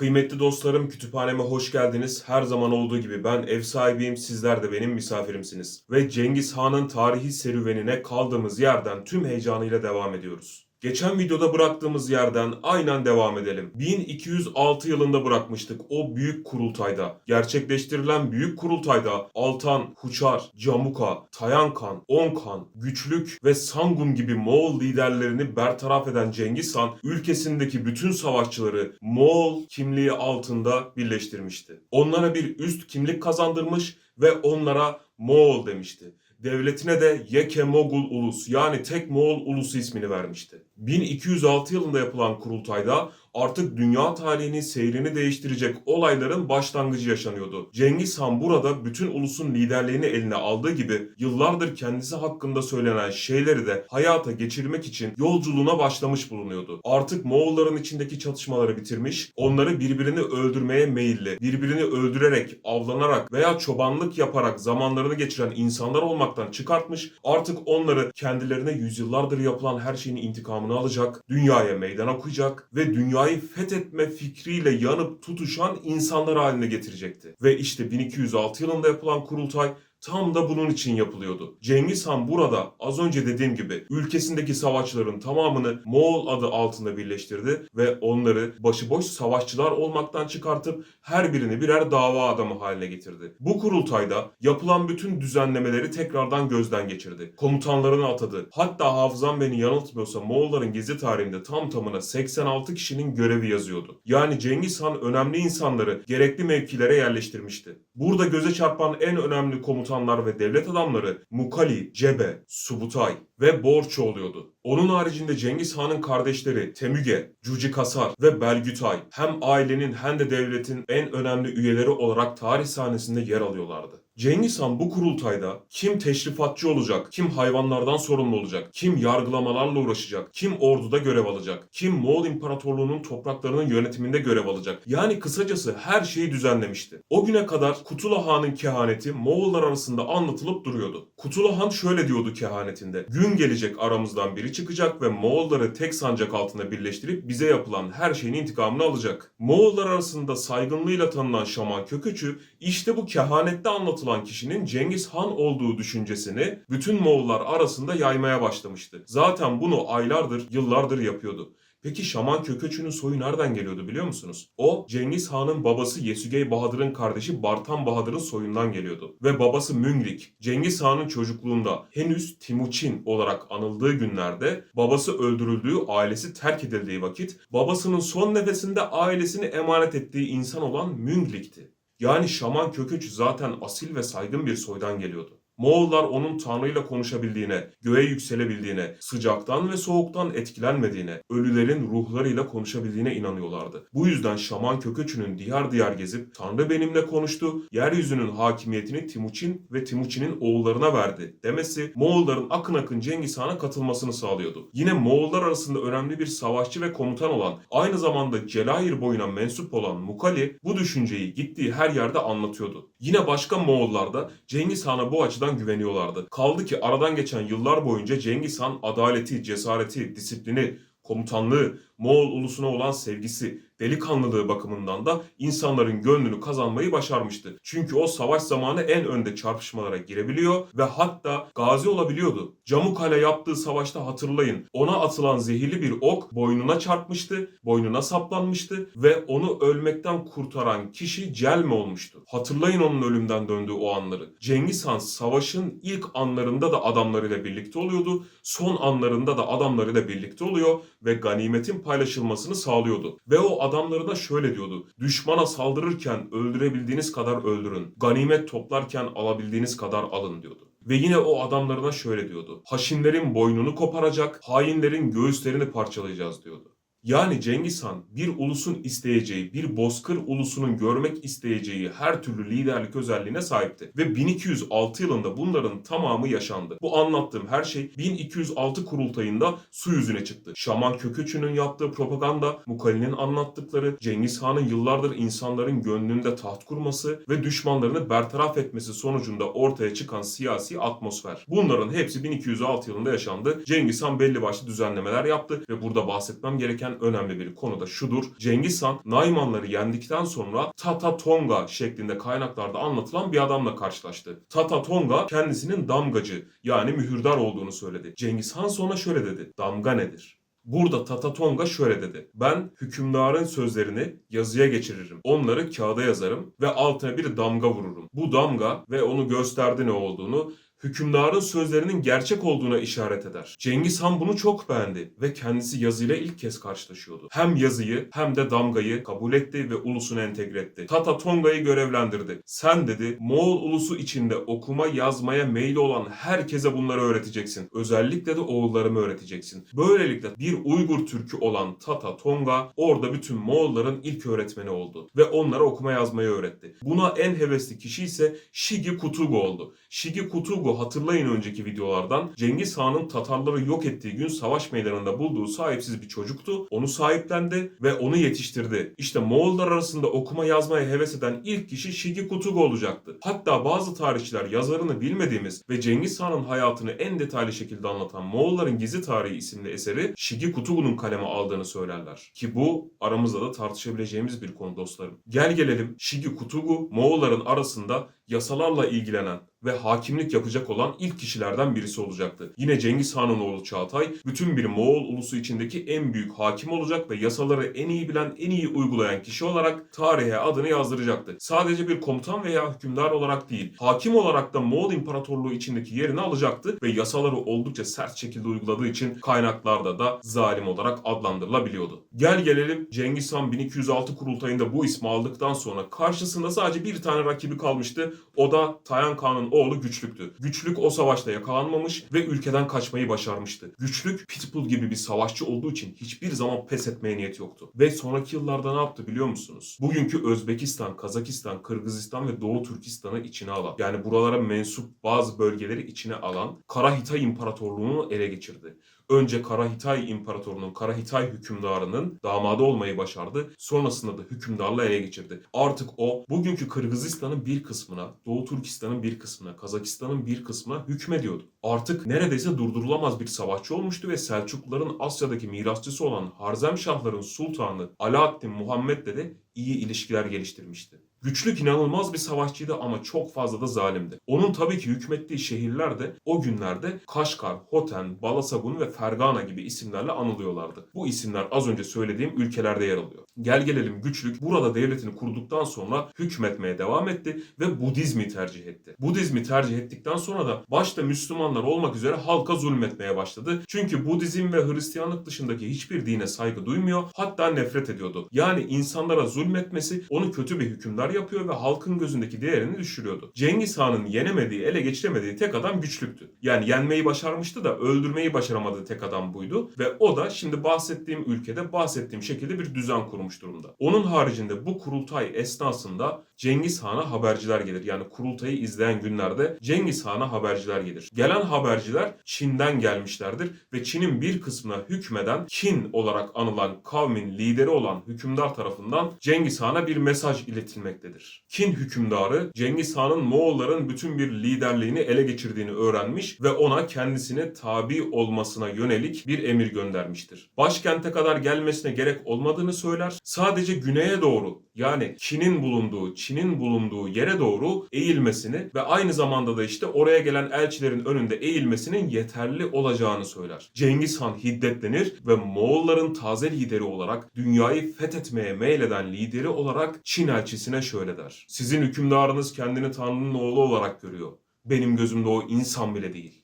Kıymetli dostlarım kütüphaneme hoş geldiniz. Her zaman olduğu gibi ben ev sahibiyim, sizler de benim misafirimsiniz. Ve Cengiz Han'ın tarihi serüvenine kaldığımız yerden tüm heyecanıyla devam ediyoruz. Geçen videoda bıraktığımız yerden aynen devam edelim. 1206 yılında bırakmıştık o büyük kurultayda. Gerçekleştirilen büyük kurultayda Altan, Huçar, Camuka, Tayankan, Onkan, Güçlük ve Sangun gibi Moğol liderlerini bertaraf eden Cengiz Han ülkesindeki bütün savaşçıları Moğol kimliği altında birleştirmişti. Onlara bir üst kimlik kazandırmış ve onlara Moğol demişti devletine de Yeke Mogul Ulus yani tek Moğol ulusu ismini vermişti. 1206 yılında yapılan kurultayda artık dünya tarihinin seyrini değiştirecek olayların başlangıcı yaşanıyordu. Cengiz Han burada bütün ulusun liderliğini eline aldığı gibi yıllardır kendisi hakkında söylenen şeyleri de hayata geçirmek için yolculuğuna başlamış bulunuyordu. Artık Moğolların içindeki çatışmaları bitirmiş, onları birbirini öldürmeye meyilli, birbirini öldürerek, avlanarak veya çobanlık yaparak zamanlarını geçiren insanlar olmaktan çıkartmış, artık onları kendilerine yüzyıllardır yapılan her şeyin intikamını alacak, dünyaya meydan okuyacak ve dünyayı fethetme fikriyle yanıp tutuşan insanlar haline getirecekti. Ve işte 1206 yılında yapılan kurultay tam da bunun için yapılıyordu. Cengiz Han burada az önce dediğim gibi ülkesindeki savaşçıların tamamını Moğol adı altında birleştirdi ve onları başıboş savaşçılar olmaktan çıkartıp her birini birer dava adamı haline getirdi. Bu kurultayda yapılan bütün düzenlemeleri tekrardan gözden geçirdi. Komutanlarını atadı. Hatta hafızam beni yanıltmıyorsa Moğolların gezi tarihinde tam tamına 86 kişinin görevi yazıyordu. Yani Cengiz Han önemli insanları gerekli mevkilere yerleştirmişti. Burada göze çarpan en önemli komutanlar ve devlet adamları Mukali, Cebe, Subutay ve Borço oluyordu. Onun haricinde Cengiz Han'ın kardeşleri Temüge, Cuci Kasar ve Belgütay hem ailenin hem de devletin en önemli üyeleri olarak tarih sahnesinde yer alıyorlardı. Cengiz Han bu kurultayda kim teşrifatçı olacak, kim hayvanlardan sorumlu olacak, kim yargılamalarla uğraşacak, kim orduda görev alacak, kim Moğol İmparatorluğu'nun topraklarının yönetiminde görev alacak. Yani kısacası her şeyi düzenlemişti. O güne kadar Kutula Han'ın kehaneti Moğollar arasında anlatılıp duruyordu. Kutula Han şöyle diyordu kehanetinde. Gün gelecek aramızdan biri çıkacak ve Moğolları tek sancak altında birleştirip bize yapılan her şeyin intikamını alacak. Moğollar arasında saygınlığıyla tanınan Şaman Kököçü işte bu kehanette anlatılan kişinin Cengiz Han olduğu düşüncesini bütün Moğollar arasında yaymaya başlamıştı. Zaten bunu aylardır, yıllardır yapıyordu. Peki Şaman Kököçü'nün soyu nereden geliyordu biliyor musunuz? O Cengiz Han'ın babası Yesügey Bahadır'ın kardeşi Bartan Bahadır'ın soyundan geliyordu. Ve babası Müngrik, Cengiz Han'ın çocukluğunda henüz Timuçin olarak anıldığı günlerde babası öldürüldüğü, ailesi terk edildiği vakit babasının son nefesinde ailesini emanet ettiği insan olan Müngrik'ti. Yani Şaman Kököçü zaten asil ve saygın bir soydan geliyordu. Moğollar onun Tanrı'yla konuşabildiğine, göğe yükselebildiğine, sıcaktan ve soğuktan etkilenmediğine, ölülerin ruhlarıyla konuşabildiğine inanıyorlardı. Bu yüzden Şaman Kököçü'nün diyar diyar gezip Tanrı benimle konuştu, yeryüzünün hakimiyetini Timuçin ve Timuçin'in oğullarına verdi demesi Moğolların akın akın Cengiz Han'a katılmasını sağlıyordu. Yine Moğollar arasında önemli bir savaşçı ve komutan olan, aynı zamanda Celahir boyuna mensup olan Mukali bu düşünceyi gittiği her yerde anlatıyordu. Yine başka Moğollar da Cengiz Han'a bu açıdan güveniyorlardı. Kaldı ki aradan geçen yıllar boyunca Cengiz Han adaleti, cesareti, disiplini, komutanlığı, Moğol ulusuna olan sevgisi, delikanlılığı bakımından da insanların gönlünü kazanmayı başarmıştı. Çünkü o savaş zamanı en önde çarpışmalara girebiliyor ve hatta gazi olabiliyordu. Camukale yaptığı savaşta hatırlayın ona atılan zehirli bir ok boynuna çarpmıştı, boynuna saplanmıştı ve onu ölmekten kurtaran kişi Celme olmuştu. Hatırlayın onun ölümden döndüğü o anları. Cengiz Han savaşın ilk anlarında da adamlarıyla birlikte oluyordu, son anlarında da adamlarıyla birlikte oluyor ve ganimetin paylaşılmasını sağlıyordu. Ve o adamlarına şöyle diyordu. Düşmana saldırırken öldürebildiğiniz kadar öldürün. Ganimet toplarken alabildiğiniz kadar alın diyordu. Ve yine o adamlarına şöyle diyordu. Haşinlerin boynunu koparacak, hainlerin göğüslerini parçalayacağız diyordu. Yani Cengiz Han bir ulusun isteyeceği, bir bozkır ulusunun görmek isteyeceği her türlü liderlik özelliğine sahipti. Ve 1206 yılında bunların tamamı yaşandı. Bu anlattığım her şey 1206 kurultayında su yüzüne çıktı. Şaman Kököçü'nün yaptığı propaganda, Mukali'nin anlattıkları, Cengiz Han'ın yıllardır insanların gönlünde taht kurması ve düşmanlarını bertaraf etmesi sonucunda ortaya çıkan siyasi atmosfer. Bunların hepsi 1206 yılında yaşandı. Cengiz Han belli başlı düzenlemeler yaptı ve burada bahsetmem gereken gereken önemli bir konu da şudur. Cengiz Han Naymanları yendikten sonra Tata Tonga şeklinde kaynaklarda anlatılan bir adamla karşılaştı. Tata Tonga kendisinin damgacı yani mühürdar olduğunu söyledi. Cengiz Han sonra şöyle dedi. Damga nedir? Burada Tata Tonga şöyle dedi. Ben hükümdarın sözlerini yazıya geçiririm. Onları kağıda yazarım ve altına bir damga vururum. Bu damga ve onu gösterdi ne olduğunu hükümdarın sözlerinin gerçek olduğuna işaret eder. Cengiz Han bunu çok beğendi ve kendisi yazıyla ilk kez karşılaşıyordu. Hem yazıyı hem de damgayı kabul etti ve ulusuna entegre etti. Tata Tonga'yı görevlendirdi. Sen dedi Moğol ulusu içinde okuma yazmaya meyli olan herkese bunları öğreteceksin. Özellikle de oğullarımı öğreteceksin. Böylelikle bir Uygur Türk'ü olan Tata Tonga orada bütün Moğolların ilk öğretmeni oldu ve onlara okuma yazmayı öğretti. Buna en hevesli kişi ise Shigi Kutugu oldu. Shigi Kutugu hatırlayın önceki videolardan Cengiz Han'ın Tatarları yok ettiği gün savaş meydanında bulduğu sahipsiz bir çocuktu. Onu sahiplendi ve onu yetiştirdi. İşte Moğollar arasında okuma yazmaya heves eden ilk kişi Shigi Kutugu olacaktı. Hatta bazı tarihçiler yazarını bilmediğimiz ve Cengiz Han'ın hayatını en detaylı şekilde anlatan Moğolların Gizli Tarihi isimli eseri Shigi Kutugu'nun kaleme aldığını söylerler. Ki bu aramızda da tartışabileceğimiz bir konu dostlarım. Gel gelelim Shigi Kutugu Moğolların arasında yasalarla ilgilenen ve hakimlik yapacak olan ilk kişilerden birisi olacaktı. Yine Cengiz Han'ın oğlu Çağatay bütün bir Moğol ulusu içindeki en büyük hakim olacak ve yasaları en iyi bilen, en iyi uygulayan kişi olarak tarihe adını yazdıracaktı. Sadece bir komutan veya hükümdar olarak değil, hakim olarak da Moğol İmparatorluğu içindeki yerini alacaktı ve yasaları oldukça sert şekilde uyguladığı için kaynaklarda da zalim olarak adlandırılabiliyordu. Gel gelelim Cengiz Han 1206 kurultayında bu ismi aldıktan sonra karşısında sadece bir tane rakibi kalmıştı. O da Tayan Kağan'ın oğlu Güçlük'tü. Güçlük o savaşta yakalanmamış ve ülkeden kaçmayı başarmıştı. Güçlük Pitbull gibi bir savaşçı olduğu için hiçbir zaman pes etmeye niyet yoktu. Ve sonraki yıllarda ne yaptı biliyor musunuz? Bugünkü Özbekistan, Kazakistan, Kırgızistan ve Doğu Türkistan'ı içine alan, yani buralara mensup bazı bölgeleri içine alan Karahitay İmparatorluğu'nu ele geçirdi. Önce Karahitay İmparatorluğu'nun, Karahitay hükümdarının damadı olmayı başardı. Sonrasında da hükümdarla ele geçirdi. Artık o bugünkü Kırgızistan'ın bir kısmına, Doğu Türkistan'ın bir kısmına, Kazakistan'ın bir kısmına hükmediyordu. Artık neredeyse durdurulamaz bir savaşçı olmuştu ve Selçukluların Asya'daki mirasçısı olan Harzemşahların sultanı Alaaddin Muhammed'le de iyi ilişkiler geliştirmişti. Güçlük inanılmaz bir savaşçıydı ama çok fazla da zalimdi. Onun tabii ki hükmettiği şehirler de o günlerde Kaşgar, Hoten, Balasagun ve Fergana gibi isimlerle anılıyorlardı. Bu isimler az önce söylediğim ülkelerde yer alıyor. Gel gelelim Güçlük burada devletini kurduktan sonra hükmetmeye devam etti ve Budizmi tercih etti. Budizmi tercih ettikten sonra da başta Müslümanlar olmak üzere halka zulmetmeye başladı. Çünkü Budizm ve Hristiyanlık dışındaki hiçbir dine saygı duymuyor hatta nefret ediyordu. Yani insanlara zulmetmesi onu kötü bir hükümdar yapıyor ve halkın gözündeki değerini düşürüyordu. Cengiz Han'ın yenemediği, ele geçiremediği tek adam güçlüktü. Yani yenmeyi başarmıştı da öldürmeyi başaramadığı tek adam buydu ve o da şimdi bahsettiğim ülkede bahsettiğim şekilde bir düzen kurmuş durumda. Onun haricinde bu kurultay esnasında Cengiz Han'a haberciler gelir. Yani kurultayı izleyen günlerde Cengiz Han'a haberciler gelir. Gelen haberciler Çin'den gelmişlerdir ve Çin'in bir kısmına hükmeden Kin olarak anılan kavmin lideri olan hükümdar tarafından Cengiz Han'a bir mesaj iletilmektedir. Kin hükümdarı Cengiz Han'ın Moğolların bütün bir liderliğini ele geçirdiğini öğrenmiş ve ona kendisine tabi olmasına yönelik bir emir göndermiştir. Başkente kadar gelmesine gerek olmadığını söyler. Sadece güneye doğru yani Çin'in bulunduğu, Çin'in bulunduğu yere doğru eğilmesini ve aynı zamanda da işte oraya gelen elçilerin önünde eğilmesinin yeterli olacağını söyler. Cengiz Han hiddetlenir ve Moğolların taze lideri olarak dünyayı fethetmeye meyleden lideri olarak Çin elçisine şöyle der. Sizin hükümdarınız kendini Tanrı'nın oğlu olarak görüyor. Benim gözümde o insan bile değil.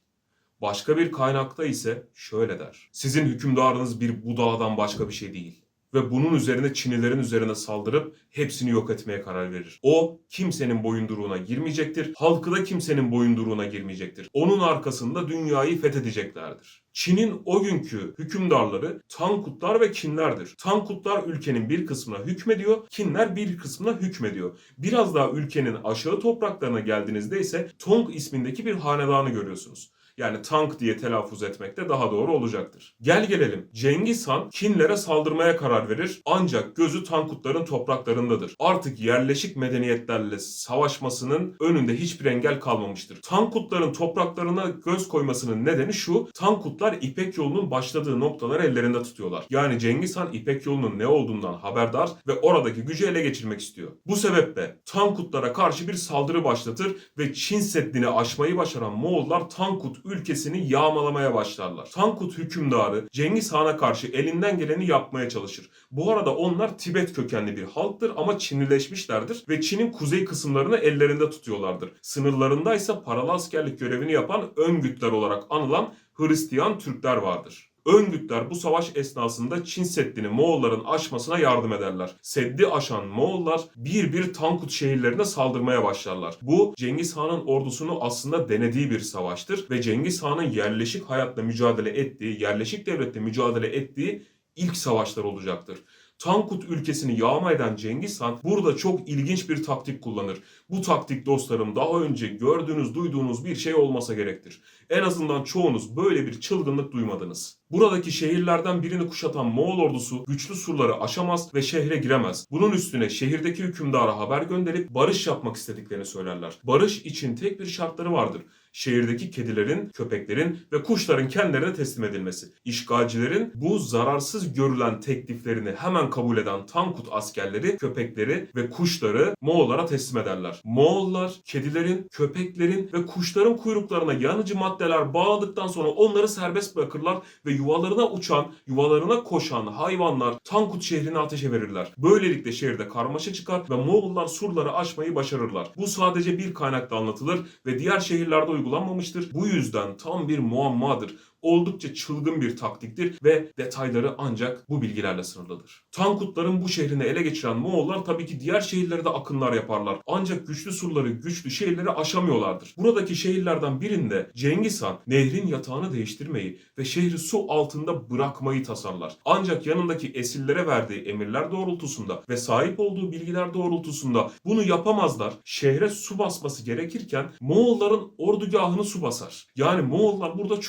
Başka bir kaynakta ise şöyle der. Sizin hükümdarınız bir budaladan başka bir şey değil ve bunun üzerine Çinilerin üzerine saldırıp hepsini yok etmeye karar verir. O kimsenin boyunduruğuna girmeyecektir. Halkı da kimsenin boyunduruğuna girmeyecektir. Onun arkasında dünyayı fethedeceklerdir. Çin'in o günkü hükümdarları Tankutlar ve Kinlerdir. Tankutlar ülkenin bir kısmına hükmediyor, Kinler bir kısmına hükmediyor. Biraz daha ülkenin aşağı topraklarına geldiğinizde ise Tong ismindeki bir hanedanı görüyorsunuz. Yani tank diye telaffuz etmek de daha doğru olacaktır. Gel gelelim. Cengiz Han Kinlere saldırmaya karar verir ancak gözü Tankutların topraklarındadır. Artık yerleşik medeniyetlerle savaşmasının önünde hiçbir engel kalmamıştır. Tankutların topraklarına göz koymasının nedeni şu. Tankutlar İpek yolunun başladığı noktaları ellerinde tutuyorlar. Yani Cengiz Han İpek yolunun ne olduğundan haberdar ve oradaki gücü ele geçirmek istiyor. Bu sebeple Tankutlara karşı bir saldırı başlatır ve Çin Seddi'ni aşmayı başaran Moğollar Tankut ülkesini yağmalamaya başlarlar. Tankut hükümdarı Cengiz Han'a karşı elinden geleni yapmaya çalışır. Bu arada onlar Tibet kökenli bir halktır ama Çinlileşmişlerdir ve Çin'in kuzey kısımlarını ellerinde tutuyorlardır. Sınırlarında ise paralı askerlik görevini yapan Öngütler olarak anılan Hristiyan Türkler vardır. Öngütler bu savaş esnasında Çin Seddi'ni Moğolların aşmasına yardım ederler. Seddi aşan Moğollar bir bir Tankut şehirlerine saldırmaya başlarlar. Bu Cengiz Han'ın ordusunu aslında denediği bir savaştır ve Cengiz Han'ın yerleşik hayatla mücadele ettiği, yerleşik devletle mücadele ettiği ilk savaşlar olacaktır. Tankut ülkesini yağma eden Cengiz Han burada çok ilginç bir taktik kullanır. Bu taktik dostlarım daha önce gördüğünüz, duyduğunuz bir şey olmasa gerektir. En azından çoğunuz böyle bir çılgınlık duymadınız. Buradaki şehirlerden birini kuşatan Moğol ordusu güçlü surları aşamaz ve şehre giremez. Bunun üstüne şehirdeki hükümdara haber gönderip barış yapmak istediklerini söylerler. Barış için tek bir şartları vardır. Şehirdeki kedilerin, köpeklerin ve kuşların kendilerine teslim edilmesi. İşgalcilerin bu zararsız görülen tekliflerini hemen kabul eden Tankut askerleri, köpekleri ve kuşları Moğollara teslim ederler. Moğollar kedilerin, köpeklerin ve kuşların kuyruklarına yanıcı maddeler bağladıktan sonra onları serbest bırakırlar ve yuvalarına uçan, yuvalarına koşan hayvanlar Tankut şehrini ateşe verirler. Böylelikle şehirde karmaşa çıkar ve Moğollar surları aşmayı başarırlar. Bu sadece bir kaynakta anlatılır ve diğer şehirlerde uygulanmamıştır. Bu yüzden tam bir muammadır oldukça çılgın bir taktiktir ve detayları ancak bu bilgilerle sınırlıdır. Tankutların bu şehrini ele geçiren Moğollar tabii ki diğer şehirlere de akınlar yaparlar. Ancak güçlü surları, güçlü şehirleri aşamıyorlardır. Buradaki şehirlerden birinde Cengiz Han nehrin yatağını değiştirmeyi ve şehri su altında bırakmayı tasarlar. Ancak yanındaki esirlere verdiği emirler doğrultusunda ve sahip olduğu bilgiler doğrultusunda bunu yapamazlar. Şehre su basması gerekirken Moğolların ordugahını su basar. Yani Moğollar burada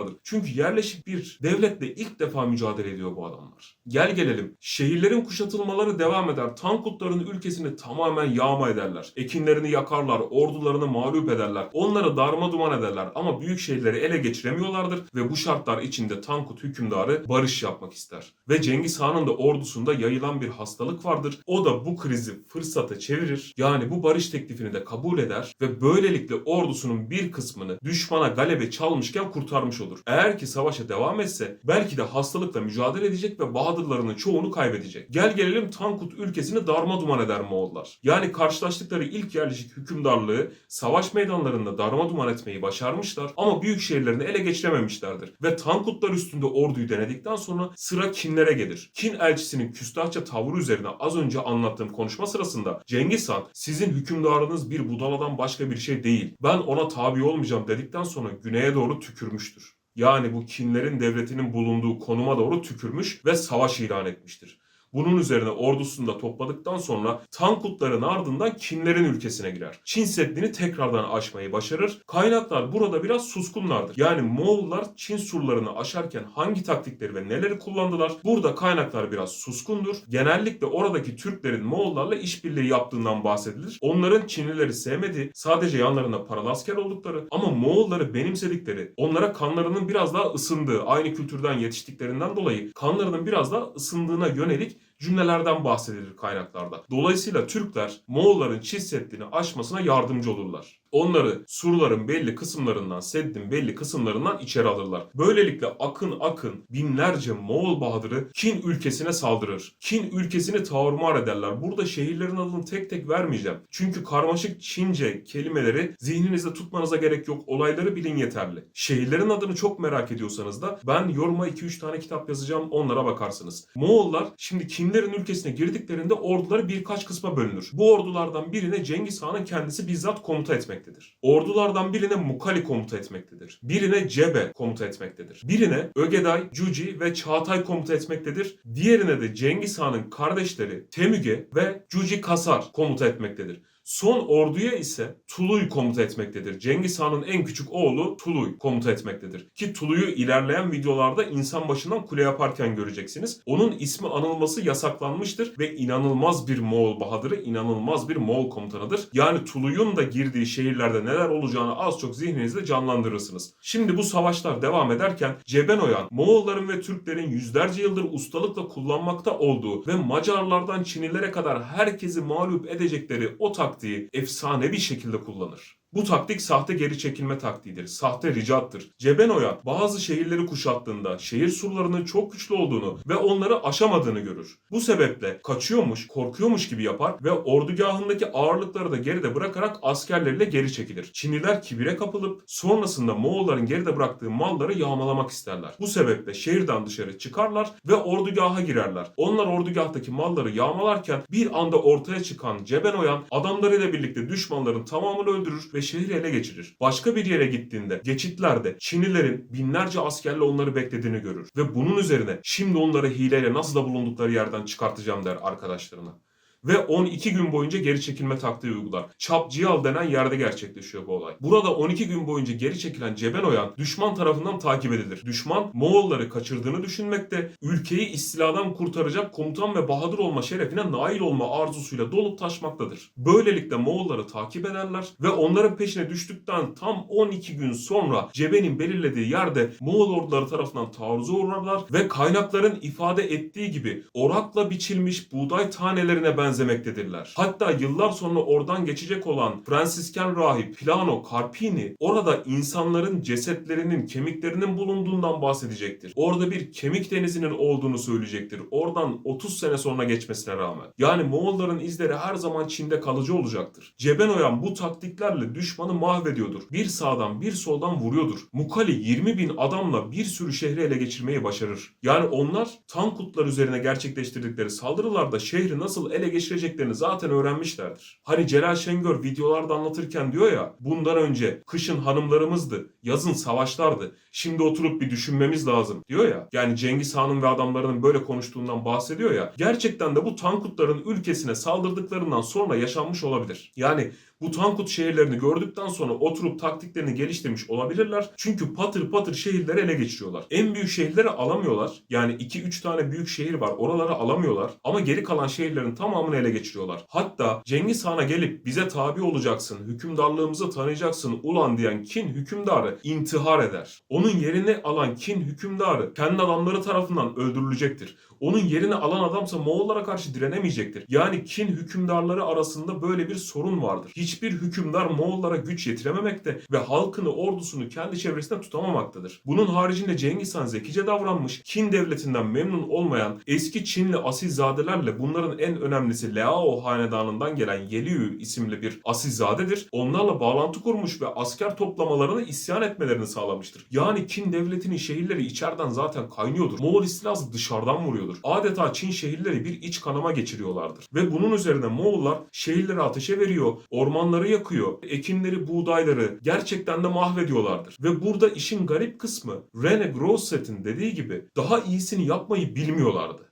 çuvallamışlardır. Çünkü yerleşik bir devletle ilk defa mücadele ediyor bu adamlar. Gel gelelim. Şehirlerin kuşatılmaları devam eder. Tankutların ülkesini tamamen yağma ederler. Ekinlerini yakarlar, ordularını mağlup ederler. Onları darma duman ederler ama büyük şehirleri ele geçiremiyorlardır ve bu şartlar içinde Tankut hükümdarı barış yapmak ister. Ve Cengiz Han'ın da ordusunda yayılan bir hastalık vardır. O da bu krizi fırsata çevirir. Yani bu barış teklifini de kabul eder ve böylelikle ordusunun bir kısmını düşmana galebe çalmışken kurtarmış olur. Eğer ki savaşa devam etse belki de hastalıkla mücadele edecek ve Bahadırlarının çoğunu kaybedecek. Gel gelelim Tankut ülkesini darma duman eder Moğollar. Yani karşılaştıkları ilk yerleşik hükümdarlığı savaş meydanlarında darma duman etmeyi başarmışlar ama büyük şehirlerini ele geçirememişlerdir. Ve Tankutlar üstünde orduyu denedikten sonra sıra Kinlere gelir. Kin elçisinin küstahça tavrı üzerine az önce anlattığım konuşma sırasında Cengiz Han sizin hükümdarınız bir budaladan başka bir şey değil. Ben ona tabi olmayacağım dedikten sonra güneye doğru tükürmüştür. Yani bu Kinlerin devletinin bulunduğu konuma doğru tükürmüş ve savaş ilan etmiştir. Bunun üzerine ordusunu da topladıktan sonra Tankutların ardından Kinlerin ülkesine girer. Çin Seddi'ni tekrardan aşmayı başarır. Kaynaklar burada biraz suskunlardır. Yani Moğollar Çin surlarını aşarken hangi taktikleri ve neleri kullandılar? Burada kaynaklar biraz suskundur. Genellikle oradaki Türklerin Moğollarla işbirliği yaptığından bahsedilir. Onların Çinlileri sevmediği, sadece yanlarında paralı asker oldukları ama Moğolları benimsedikleri, onlara kanlarının biraz daha ısındığı, aynı kültürden yetiştiklerinden dolayı kanlarının biraz daha ısındığına yönelik cümlelerden bahsedilir kaynaklarda. Dolayısıyla Türkler Moğolların Çin Seddi'ni aşmasına yardımcı olurlar. Onları surların belli kısımlarından, seddin belli kısımlarından içeri alırlar. Böylelikle akın akın binlerce Moğol bahadırı Kin ülkesine saldırır. Kin ülkesini taarrumar ederler. Burada şehirlerin adını tek tek vermeyeceğim. Çünkü karmaşık Çince kelimeleri zihninizde tutmanıza gerek yok. Olayları bilin yeterli. Şehirlerin adını çok merak ediyorsanız da ben yoruma 2-3 tane kitap yazacağım onlara bakarsınız. Moğollar şimdi Kinlerin ülkesine girdiklerinde orduları birkaç kısma bölünür. Bu ordulardan birine Cengiz Han'ın kendisi bizzat komuta etmektedir. Ordulardan birine Mukali komuta etmektedir. Birine Cebe komuta etmektedir. Birine Ögeday, Cuci ve Çağatay komuta etmektedir. Diğerine de Cengiz Han'ın kardeşleri Temüge ve Cuci Kasar komuta etmektedir. Son orduya ise Tuluy komuta etmektedir. Cengiz Han'ın en küçük oğlu Tuluy komuta etmektedir. Ki Tuluy'u ilerleyen videolarda insan başından kule yaparken göreceksiniz. Onun ismi anılması yasaklanmıştır ve inanılmaz bir Moğol bahadırı, inanılmaz bir Moğol komutanıdır. Yani Tuluy'un da girdiği şehirlerde neler olacağını az çok zihninizde canlandırırsınız. Şimdi bu savaşlar devam ederken Cebenoyan, Moğolların ve Türklerin yüzlerce yıldır ustalıkla kullanmakta olduğu ve Macarlardan Çinlilere kadar herkesi mağlup edecekleri o taktiği efsane bir şekilde kullanır. Bu taktik sahte geri çekilme taktiğidir. Sahte ricattır. Cebenoyan bazı şehirleri kuşattığında şehir surlarının çok güçlü olduğunu ve onları aşamadığını görür. Bu sebeple kaçıyormuş, korkuyormuş gibi yapar ve ordugahındaki ağırlıkları da geride bırakarak askerleriyle geri çekilir. Çinliler kibire kapılıp sonrasında Moğolların geride bıraktığı malları yağmalamak isterler. Bu sebeple şehirden dışarı çıkarlar ve ordugaha girerler. Onlar ordugahtaki malları yağmalarken bir anda ortaya çıkan Cebenoyan adamlarıyla birlikte düşmanların tamamını öldürür ve şehri ele geçirir. Başka bir yere gittiğinde geçitlerde Çinlilerin binlerce askerle onları beklediğini görür. Ve bunun üzerine şimdi onları hileyle nasıl da bulundukları yerden çıkartacağım der arkadaşlarına ve 12 gün boyunca geri çekilme taktiği uygular. Çapcıyal denen yerde gerçekleşiyor bu olay. Burada 12 gün boyunca geri çekilen Cebenoyan düşman tarafından takip edilir. Düşman Moğolları kaçırdığını düşünmekte, ülkeyi istiladan kurtaracak komutan ve bahadır olma şerefine nail olma arzusuyla dolup taşmaktadır. Böylelikle Moğolları takip ederler ve onların peşine düştükten tam 12 gün sonra Cebe'nin belirlediği yerde Moğol orduları tarafından taarruza uğrarlar ve kaynakların ifade ettiği gibi orakla biçilmiş buğday tanelerine benzer benzemektedirler. Hatta yıllar sonra oradan geçecek olan Fransisken rahip Plano Carpini orada insanların cesetlerinin, kemiklerinin bulunduğundan bahsedecektir. Orada bir kemik denizinin olduğunu söyleyecektir. Oradan 30 sene sonra geçmesine rağmen. Yani Moğolların izleri her zaman Çin'de kalıcı olacaktır. Cebenoyan bu taktiklerle düşmanı mahvediyordur. Bir sağdan bir soldan vuruyordur. Mukali 20 bin adamla bir sürü şehri ele geçirmeyi başarır. Yani onlar Tankutlar üzerine gerçekleştirdikleri saldırılarda şehri nasıl ele geçireceklerini zaten öğrenmişlerdir. Hani Celal Şengör videolarda anlatırken diyor ya bundan önce kışın hanımlarımızdı, yazın savaşlardı. Şimdi oturup bir düşünmemiz lazım diyor ya. Yani Cengiz Han'ın ve adamlarının böyle konuştuğundan bahsediyor ya. Gerçekten de bu Tankutların ülkesine saldırdıklarından sonra yaşanmış olabilir. Yani bu Tankut şehirlerini gördükten sonra oturup taktiklerini geliştirmiş olabilirler. Çünkü patır patır şehirleri ele geçiriyorlar. En büyük şehirleri alamıyorlar. Yani 2-3 tane büyük şehir var. Oraları alamıyorlar. Ama geri kalan şehirlerin tamamını ele geçiriyorlar. Hatta Cengiz Han'a gelip bize tabi olacaksın, hükümdarlığımızı tanıyacaksın ulan diyen kin hükümdarı intihar eder. Onun yerini alan kin hükümdarı kendi adamları tarafından öldürülecektir. Onun yerini alan adamsa Moğollara karşı direnemeyecektir. Yani kin hükümdarları arasında böyle bir sorun vardır. Hiçbir hükümdar Moğollara güç yetirememekte ve halkını, ordusunu kendi çevresinde tutamamaktadır. Bunun haricinde Cengiz Han zekice davranmış, Kin devletinden memnun olmayan eski Çinli asilzadelerle bunların en önemlisi Liao hanedanından gelen Yeliyu isimli bir asilzadedir. Onlarla bağlantı kurmuş ve asker toplamalarını isyan etmelerini sağlamıştır. Yani Kin devletinin şehirleri içeriden zaten kaynıyordur. Moğol istilası dışarıdan vuruyordur. Adeta Çin şehirleri bir iç kanama geçiriyorlardır. Ve bunun üzerine Moğollar şehirleri ateşe veriyor, ormanları yakıyor, ekinleri, buğdayları gerçekten de mahvediyorlardır. Ve burada işin garip kısmı Rene Grosset'in dediği gibi daha iyisini yapmayı bilmiyorlardı.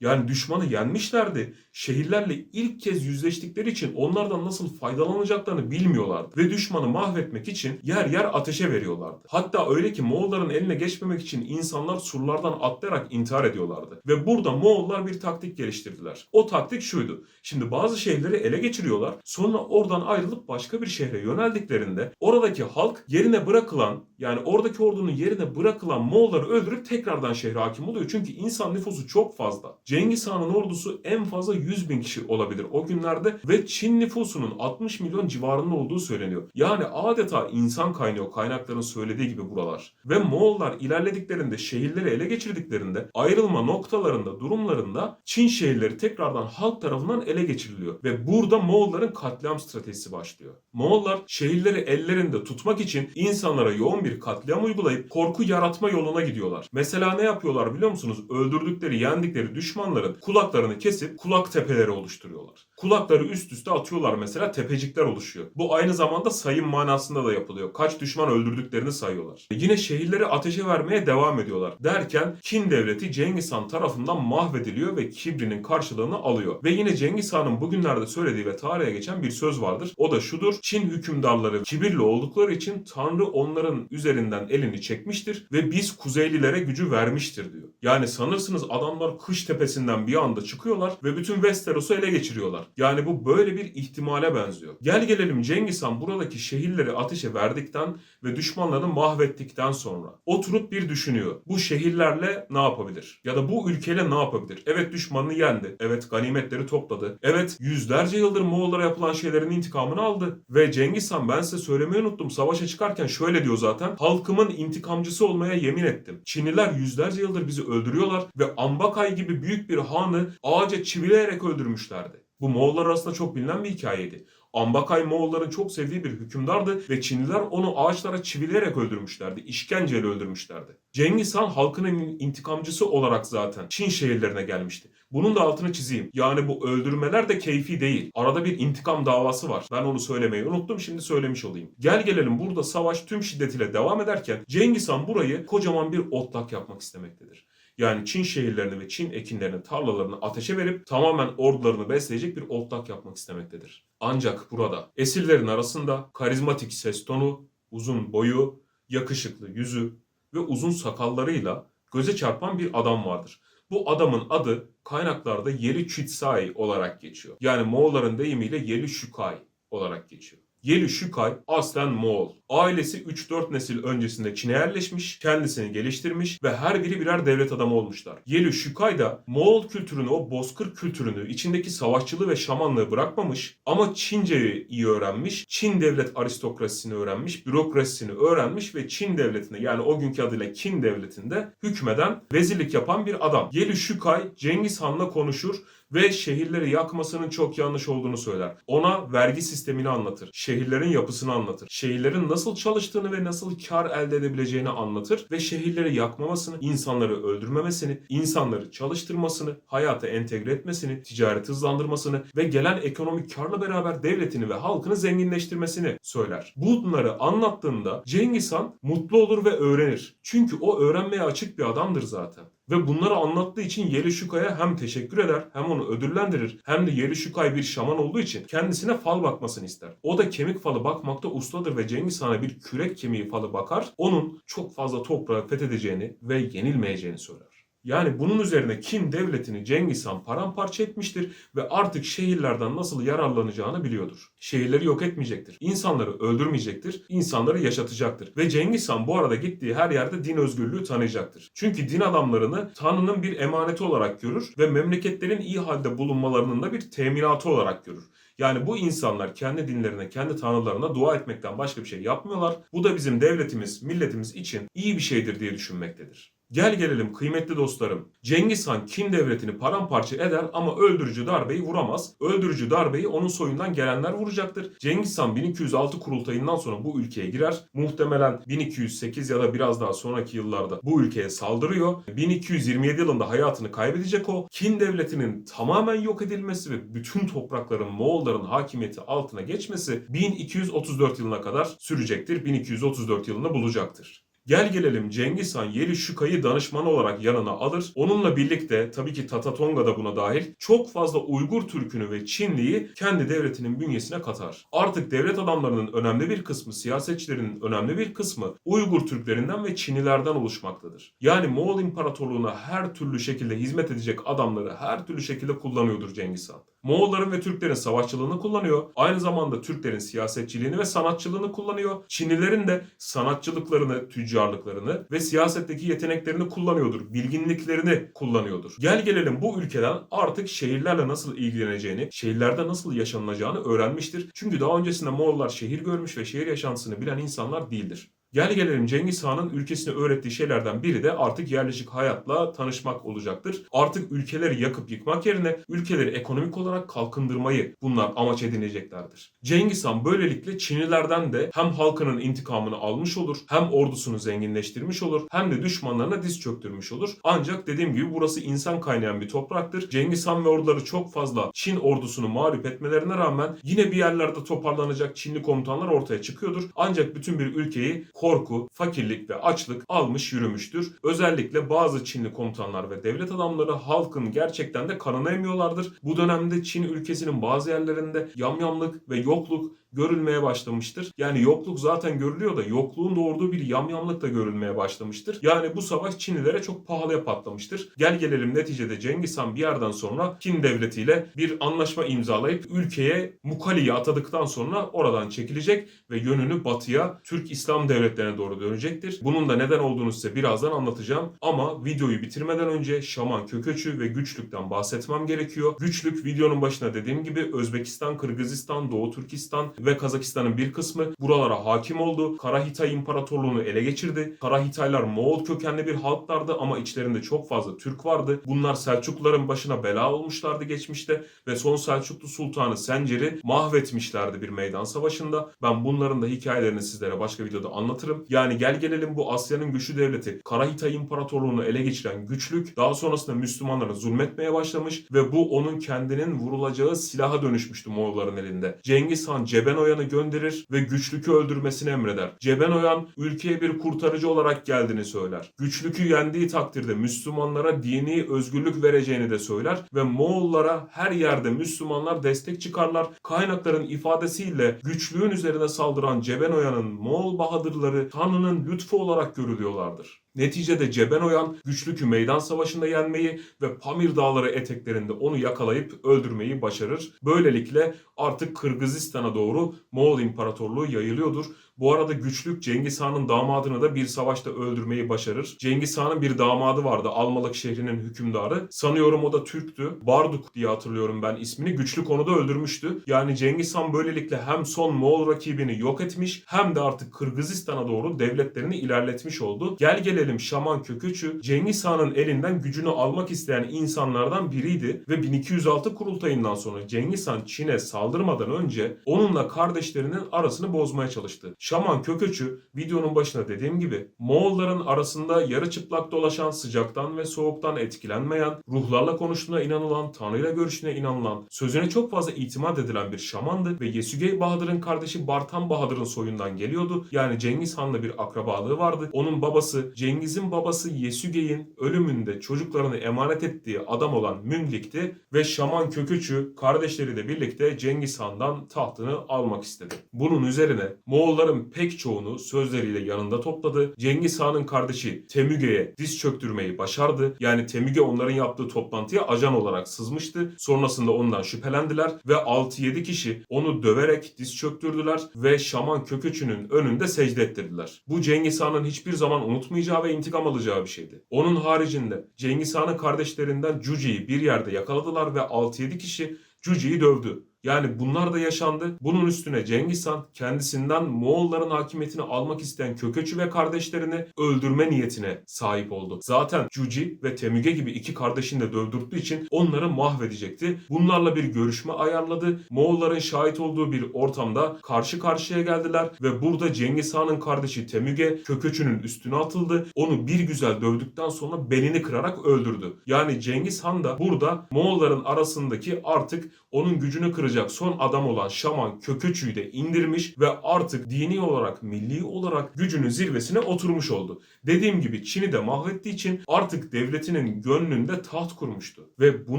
Yani düşmanı yenmişlerdi. Şehirlerle ilk kez yüzleştikleri için onlardan nasıl faydalanacaklarını bilmiyorlardı. Ve düşmanı mahvetmek için yer yer ateşe veriyorlardı. Hatta öyle ki Moğolların eline geçmemek için insanlar surlardan atlayarak intihar ediyorlardı. Ve burada Moğollar bir taktik geliştirdiler. O taktik şuydu. Şimdi bazı şehirleri ele geçiriyorlar. Sonra oradan ayrılıp başka bir şehre yöneldiklerinde oradaki halk yerine bırakılan yani oradaki ordunun yerine bırakılan Moğolları öldürüp tekrardan şehre hakim oluyor. Çünkü insan nüfusu çok fazla. Cengiz Han'ın ordusu en fazla 100 bin kişi olabilir o günlerde ve Çin nüfusunun 60 milyon civarında olduğu söyleniyor. Yani adeta insan kaynıyor kaynakların söylediği gibi buralar. Ve Moğollar ilerlediklerinde şehirleri ele geçirdiklerinde ayrılma noktalarında durumlarında Çin şehirleri tekrardan halk tarafından ele geçiriliyor. Ve burada Moğolların katliam stratejisi başlıyor. Moğollar şehirleri ellerinde tutmak için insanlara yoğun bir katliam uygulayıp korku yaratma yoluna gidiyorlar. Mesela ne yapıyorlar biliyor musunuz? Öldürdükleri, yendikleri düşman düşmanların kulaklarını kesip kulak tepeleri oluşturuyorlar. Kulakları üst üste atıyorlar mesela tepecikler oluşuyor. Bu aynı zamanda sayım manasında da yapılıyor. Kaç düşman öldürdüklerini sayıyorlar. Yine şehirleri ateşe vermeye devam ediyorlar. Derken Kin devleti Cengiz Han tarafından mahvediliyor ve kibrinin karşılığını alıyor. Ve yine Cengiz Han'ın bugünlerde söylediği ve tarihe geçen bir söz vardır. O da şudur. Çin hükümdarları kibirli oldukları için Tanrı onların üzerinden elini çekmiştir ve biz Kuzeylilere gücü vermiştir diyor. Yani sanırsınız adamlar kış tepesinden bir anda çıkıyorlar ve bütün Westeros'u ele geçiriyorlar. Yani bu böyle bir ihtimale benziyor. Gel gelelim Cengiz Han buradaki şehirleri ateşe verdikten ve düşmanlarını mahvettikten sonra oturup bir düşünüyor. Bu şehirlerle ne yapabilir? Ya da bu ülkeyle ne yapabilir? Evet düşmanını yendi. Evet ganimetleri topladı. Evet yüzlerce yıldır Moğollara yapılan şeylerin intikamını aldı. Ve Cengiz Han ben size söylemeyi unuttum. Savaşa çıkarken şöyle diyor zaten. Halkımın intikamcısı olmaya yemin ettim. Çinliler yüzlerce yıldır bizi öldürüyorlar ve Ambakay gibi büyük bir hanı ağaca çivileyerek öldürmüşlerdi. Bu Moğollar arasında çok bilinen bir hikayeydi. Ambakay Moğolların çok sevdiği bir hükümdardı ve Çinliler onu ağaçlara çivileyerek öldürmüşlerdi. İşkenceyle öldürmüşlerdi. Cengiz Han halkının intikamcısı olarak zaten Çin şehirlerine gelmişti. Bunun da altını çizeyim. Yani bu öldürmeler de keyfi değil. Arada bir intikam davası var. Ben onu söylemeyi unuttum şimdi söylemiş olayım. Gel gelelim burada savaş tüm şiddetiyle devam ederken Cengiz Han burayı kocaman bir otlak yapmak istemektedir. Yani Çin şehirlerini ve Çin ekinlerini, tarlalarını ateşe verip tamamen ordularını besleyecek bir otlak yapmak istemektedir. Ancak burada esirlerin arasında karizmatik ses tonu, uzun boyu, yakışıklı yüzü ve uzun sakallarıyla göze çarpan bir adam vardır. Bu adamın adı kaynaklarda Yeli Çitsai olarak geçiyor. Yani Moğolların deyimiyle Yeli Şukai olarak geçiyor. Yeli Şukay aslen Moğol. Ailesi 3-4 nesil öncesinde Çin'e yerleşmiş, kendisini geliştirmiş ve her biri birer devlet adamı olmuşlar. Yeli Şukay da Moğol kültürünü, o bozkır kültürünü, içindeki savaşçılığı ve şamanlığı bırakmamış ama Çince'yi iyi öğrenmiş, Çin devlet aristokrasisini öğrenmiş, bürokrasisini öğrenmiş ve Çin devletinde yani o günkü adıyla Kin devletinde hükmeden vezirlik yapan bir adam. Yeli Şukay Cengiz Han'la konuşur ve şehirleri yakmasının çok yanlış olduğunu söyler. Ona vergi sistemini anlatır. Şehirlerin yapısını anlatır. Şehirlerin nasıl çalıştığını ve nasıl kar elde edebileceğini anlatır ve şehirleri yakmamasını, insanları öldürmemesini, insanları çalıştırmasını, hayata entegre etmesini, ticareti hızlandırmasını ve gelen ekonomik karla beraber devletini ve halkını zenginleştirmesini söyler. Bunları anlattığında Cengiz Han mutlu olur ve öğrenir. Çünkü o öğrenmeye açık bir adamdır zaten. Ve bunları anlattığı için Yeli Şukay'a hem teşekkür eder hem onu ödüllendirir hem de Yeli Şukay bir şaman olduğu için kendisine fal bakmasını ister. O da kemik falı bakmakta ustadır ve Cengiz Han'a bir kürek kemiği falı bakar. Onun çok fazla toprağı fethedeceğini ve yenilmeyeceğini söyler. Yani bunun üzerine Kin devletini Cengiz Han paramparça etmiştir ve artık şehirlerden nasıl yararlanacağını biliyordur. Şehirleri yok etmeyecektir. İnsanları öldürmeyecektir. insanları yaşatacaktır. Ve Cengiz Han bu arada gittiği her yerde din özgürlüğü tanıyacaktır. Çünkü din adamlarını Tanrı'nın bir emaneti olarak görür ve memleketlerin iyi halde bulunmalarının da bir teminatı olarak görür. Yani bu insanlar kendi dinlerine, kendi tanrılarına dua etmekten başka bir şey yapmıyorlar. Bu da bizim devletimiz, milletimiz için iyi bir şeydir diye düşünmektedir. Gel gelelim kıymetli dostlarım. Cengiz Han Kin devletini paramparça eder ama öldürücü darbeyi vuramaz. Öldürücü darbeyi onun soyundan gelenler vuracaktır. Cengiz Han 1206 kurultayından sonra bu ülkeye girer. Muhtemelen 1208 ya da biraz daha sonraki yıllarda bu ülkeye saldırıyor. 1227 yılında hayatını kaybedecek o. Kin devletinin tamamen yok edilmesi ve bütün toprakların Moğolların hakimiyeti altına geçmesi 1234 yılına kadar sürecektir. 1234 yılında bulacaktır. Gel gelelim Cengiz Han Yeli Şuka'yı danışman olarak yanına alır. Onunla birlikte tabii ki Tatatonga da buna dahil çok fazla Uygur Türk'ünü ve Çinliyi kendi devletinin bünyesine katar. Artık devlet adamlarının önemli bir kısmı, siyasetçilerin önemli bir kısmı Uygur Türklerinden ve Çinlilerden oluşmaktadır. Yani Moğol İmparatorluğu'na her türlü şekilde hizmet edecek adamları her türlü şekilde kullanıyordur Cengiz Han. Moğolların ve Türklerin savaşçılığını kullanıyor. Aynı zamanda Türklerin siyasetçiliğini ve sanatçılığını kullanıyor. Çinlilerin de sanatçılıklarını, tüccarlıklarını ve siyasetteki yeteneklerini kullanıyordur. Bilginliklerini kullanıyordur. Gel gelelim bu ülkeden artık şehirlerle nasıl ilgileneceğini, şehirlerde nasıl yaşanılacağını öğrenmiştir. Çünkü daha öncesinde Moğollar şehir görmüş ve şehir yaşantısını bilen insanlar değildir. Gel gelelim Cengiz Han'ın ülkesine öğrettiği şeylerden biri de artık yerleşik hayatla tanışmak olacaktır. Artık ülkeleri yakıp yıkmak yerine ülkeleri ekonomik olarak kalkındırmayı bunlar amaç edineceklerdir. Cengiz Han böylelikle Çinlilerden de hem halkının intikamını almış olur, hem ordusunu zenginleştirmiş olur, hem de düşmanlarına diz çöktürmüş olur. Ancak dediğim gibi burası insan kaynayan bir topraktır. Cengiz Han ve orduları çok fazla Çin ordusunu mağlup etmelerine rağmen yine bir yerlerde toparlanacak Çinli komutanlar ortaya çıkıyordur. Ancak bütün bir ülkeyi korku, fakirlik ve açlık almış yürümüştür. Özellikle bazı Çinli komutanlar ve devlet adamları halkın gerçekten de kanını emiyorlardır. Bu dönemde Çin ülkesinin bazı yerlerinde yamyamlık ve yokluk görülmeye başlamıştır. Yani yokluk zaten görülüyor da yokluğun doğurduğu bir yamyamlık da görülmeye başlamıştır. Yani bu savaş Çinlilere çok pahalıya patlamıştır. Gel gelelim neticede Cengiz Han bir yerden sonra Çin devletiyle bir anlaşma imzalayıp ülkeye Mukali'yi atadıktan sonra oradan çekilecek ve yönünü batıya Türk İslam devletlerine doğru dönecektir. Bunun da neden olduğunu size birazdan anlatacağım. Ama videoyu bitirmeden önce Şaman Kököçü ve Güçlük'ten bahsetmem gerekiyor. Güçlük videonun başına dediğim gibi Özbekistan, Kırgızistan, Doğu Türkistan ve Kazakistan'ın bir kısmı buralara hakim oldu. Kara Hitay İmparatorluğunu ele geçirdi. Kara Hitaylar Moğol kökenli bir halklardı ama içlerinde çok fazla Türk vardı. Bunlar Selçukluların başına bela olmuşlardı geçmişte ve son Selçuklu Sultanı Sencer'i mahvetmişlerdi bir meydan savaşında. Ben bunların da hikayelerini sizlere başka videoda anlatırım. Yani gel gelelim bu Asya'nın güçlü devleti Kara Hitay İmparatorluğunu ele geçiren güçlük daha sonrasında Müslümanlara zulmetmeye başlamış ve bu onun kendinin vurulacağı silaha dönüşmüştü Moğolların elinde. Cengiz Han Cebenoyan'ı gönderir ve Güçlük'ü öldürmesini emreder. Cebenoyan ülkeye bir kurtarıcı olarak geldiğini söyler. Güçlük'ü yendiği takdirde Müslümanlara dini özgürlük vereceğini de söyler ve Moğollara her yerde Müslümanlar destek çıkarlar. Kaynakların ifadesiyle güçlüğün üzerine saldıran Cebenoyan'ın Moğol bahadırları Tanrı'nın lütfu olarak görülüyorlardır. Neticede Cebenoyan güçlükü meydan savaşında yenmeyi ve Pamir dağları eteklerinde onu yakalayıp öldürmeyi başarır. Böylelikle artık Kırgızistan'a doğru Moğol İmparatorluğu yayılıyordur. Bu arada güçlük Cengiz Han'ın damadını da bir savaşta öldürmeyi başarır. Cengiz Han'ın bir damadı vardı Almalık şehrinin hükümdarı. Sanıyorum o da Türktü. Barduk diye hatırlıyorum ben ismini. Güçlük onu da öldürmüştü. Yani Cengiz Han böylelikle hem son Moğol rakibini yok etmiş hem de artık Kırgızistan'a doğru devletlerini ilerletmiş oldu. Gel gelelim Şaman Köküçü Cengiz Han'ın elinden gücünü almak isteyen insanlardan biriydi ve 1206 kurultayından sonra Cengiz Han Çin'e saldırmadan önce onunla kardeşlerinin arasını bozmaya çalıştı. Şaman Kököçü videonun başında dediğim gibi Moğolların arasında yarı çıplak dolaşan, sıcaktan ve soğuktan etkilenmeyen, ruhlarla konuştuğuna inanılan, tanrıyla görüşüne inanılan, sözüne çok fazla itimat edilen bir şamandı ve Yesügey Bahadır'ın kardeşi Bartan Bahadır'ın soyundan geliyordu. Yani Cengiz Han'la bir akrabalığı vardı. Onun babası Cengiz'in babası Yesügey'in ölümünde çocuklarını emanet ettiği adam olan Münlik'ti ve Şaman Kököçü kardeşleriyle birlikte Cengiz Han'dan tahtını almak istedi. Bunun üzerine Moğolların pek çoğunu sözleriyle yanında topladı. Cengiz Han'ın kardeşi Temüge'ye diz çöktürmeyi başardı. Yani Temüge onların yaptığı toplantıya ajan olarak sızmıştı. Sonrasında ondan şüphelendiler ve 6-7 kişi onu döverek diz çöktürdüler ve Şaman Kököçü'nün önünde secde ettirdiler. Bu Cengiz Han'ın hiçbir zaman unutmayacağı ve intikam alacağı bir şeydi. Onun haricinde Cengiz Han'ın kardeşlerinden Cuci'yi bir yerde yakaladılar ve 6-7 kişi Cuci'yi dövdü. Yani bunlar da yaşandı. Bunun üstüne Cengiz Han kendisinden Moğolların hakimiyetini almak isteyen Kököçü ve kardeşlerini öldürme niyetine sahip oldu. Zaten Cuci ve Temüge gibi iki kardeşini de dövdürttüğü için onları mahvedecekti. Bunlarla bir görüşme ayarladı. Moğolların şahit olduğu bir ortamda karşı karşıya geldiler ve burada Cengiz Han'ın kardeşi Temüge Kököçü'nün üstüne atıldı. Onu bir güzel dövdükten sonra belini kırarak öldürdü. Yani Cengiz Han da burada Moğolların arasındaki artık onun gücünü kıracak son adam olan Şaman Kököçü'yü de indirmiş ve artık dini olarak, milli olarak gücünün zirvesine oturmuş oldu. Dediğim gibi Çin'i de mahvettiği için artık devletinin gönlünde taht kurmuştu. Ve bu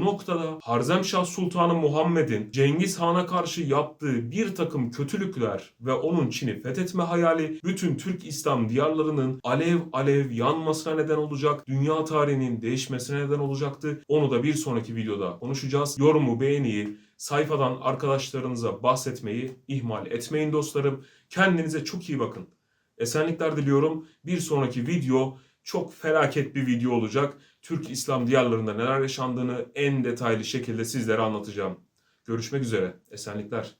noktada Harzemşah Sultanı Muhammed'in Cengiz Han'a karşı yaptığı bir takım kötülükler ve onun Çin'i fethetme hayali bütün Türk İslam diyarlarının alev alev yanmasına neden olacak, dünya tarihinin değişmesine neden olacaktı. Onu da bir sonraki videoda konuşacağız. Yorumu, beğeniyi, sayfadan arkadaşlarınıza bahsetmeyi ihmal etmeyin dostlarım. Kendinize çok iyi bakın. Esenlikler diliyorum. Bir sonraki video çok felaket bir video olacak. Türk İslam diyarlarında neler yaşandığını en detaylı şekilde sizlere anlatacağım. Görüşmek üzere. Esenlikler.